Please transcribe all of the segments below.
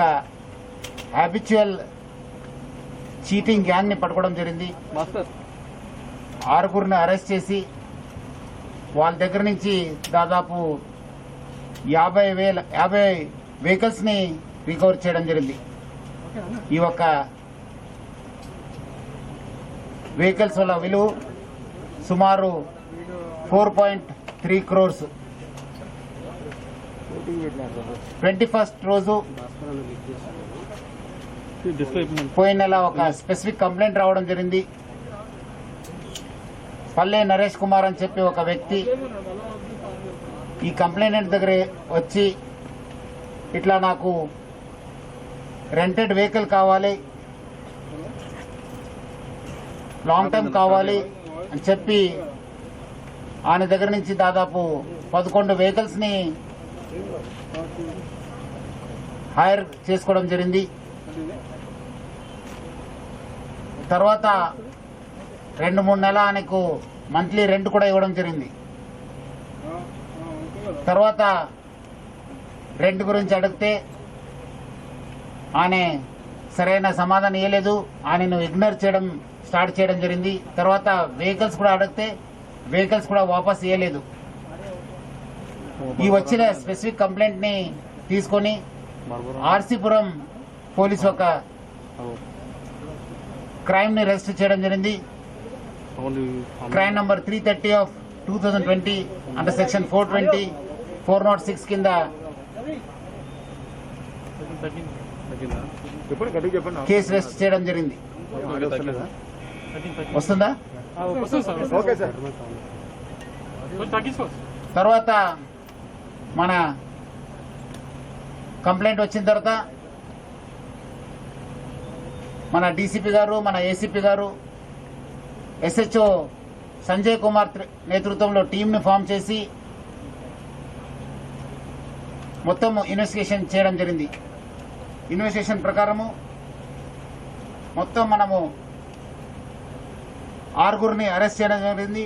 ఒక habitual cheating గ్యాంగ్ని పట్టుకోవడం జరిగింది. ఆరుగురిని అరెస్ట్ చేసి వాళ్ళ దగ్గర నుంచి దాదాపు యాభై వేల యాభై వెహికల్స్ని రికవర్ చేయడం జరిగింది. ఈ యొక్క వెహికల్స్ వల్ల విలువ సుమారు four point three crores twenty first రోజు పోయిన నెల ఒక స్పెసిఫిక్ కంప్లైంట్ రావడం జరిగింది. పల్లె నరేష్ కుమార్ అని చెప్పి ఒక వ్యక్తి ఈ కంప్లైంట్ దగ్గర వచ్చి ఇట్లా నాకు రెంటెడ్ వెహికల్ కావాలి లాంగ్ టైం కావాలి అని చెప్పి ఆయన దగ్గర నుంచి దాదాపు పదకొండు వెహికల్స్ని హైర్ చేసుకోవడం జరిగింది. తర్వాత రెండు మూడు నెలల ఆయనకు మంత్లీ రెంట్ కూడా ఇవ్వడం జరిగింది. తర్వాత రెంట్ గురించి అడిగితే ఆయన సరైన సమాధానం ఇవ్వలేదు ఆయనను ఇగ్నోర్ చేయడం స్టార్ట్ చేయడం జరిగింది. తర్వాత వెహికల్స్ కూడా అడిగితే వెహికల్స్ కూడా వాపస్ ఇవ్వలేదు ఈ వచ్చిన స్పెసిఫిక్ కంప్లైంట్ని తీసుకొని ఆర్సీపురం పోలీసు ఒక క్రైమ్ని రిజిస్టర్ చేయడం జరిగింది. Crime number three thirty of two thousand twenty under section four twenty four nought six కింద. కేసు రిజిస్టర్ చేయడం జరిగింది. వస్తుందా? Okay sir. తర్వాత మన కంప్లైంట్ వచ్చిన తర్వాత మన డీసీపీ గారు మన ఏసీపీ గారు ఎస్హెచ్ఓ సంజయ్ కుమార్ నేతృత్వంలో టీంని ఫామ్ చేసి మొత్తం ఇన్వెస్టిగేషన్ చేయడం జరిగింది. ఇన్వెస్టిగేషన్ ప్రకారము మొత్తం మనము ఆరుగురిని అరెస్ట్ చేయడం జరిగింది.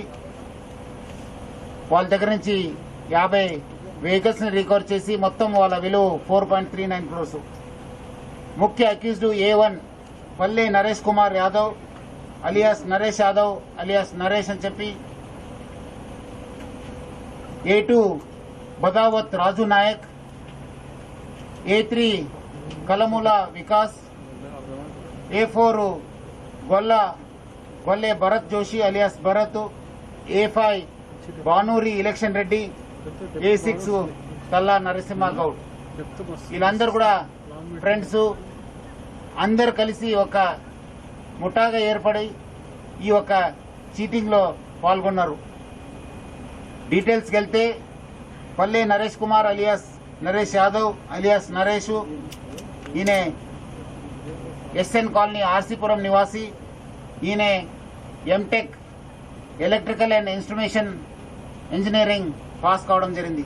వాళ్ళ దగ్గర నుంచి యాభై వెహికల్స్ని రికవర్ చేసి మొత్తం వాళ్ళ విలువ four point three nine crores ముఖ్య accused A one Palle Naresh Kumar Yadav alias Naresh Yadav alias Naresh అని చెప్పి. A two Badavath Raju Nayak. A three Kalamula Vikas. A four Golla Golle Bharat Joshi alias Bharat. A five Banuri Election Reddy. A six Kalla Narasimha Goud. వీళ్ళందరూ కూడా friends అందరు కలిసి ఒక ముఠాగా ఏర్పడి ఈ యొక్క చీటింగ్లో పాల్గొన్నారు. డీటెయిల్స్కి వెళ్తే పల్లె నరేష్ కుమార్ అలియాస్ నరేష్ యాదవ్ అలియాస్ నరేష్. ఈయన ఎస్ఎన్ కాలనీ ఆర్సీపురం నివాసి. ఈయన M Tech electrical and instrumentation engineering pass కావడం జరిగింది.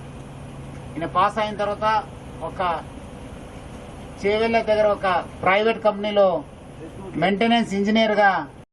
ఈయన పాస్ అయిన తర్వాత ఒక చేవెళ్ళ దగ్గర ఒక ప్రైవేట్ కంపెనీలో మెయింటెనెన్స్ ఇంజనీర్గా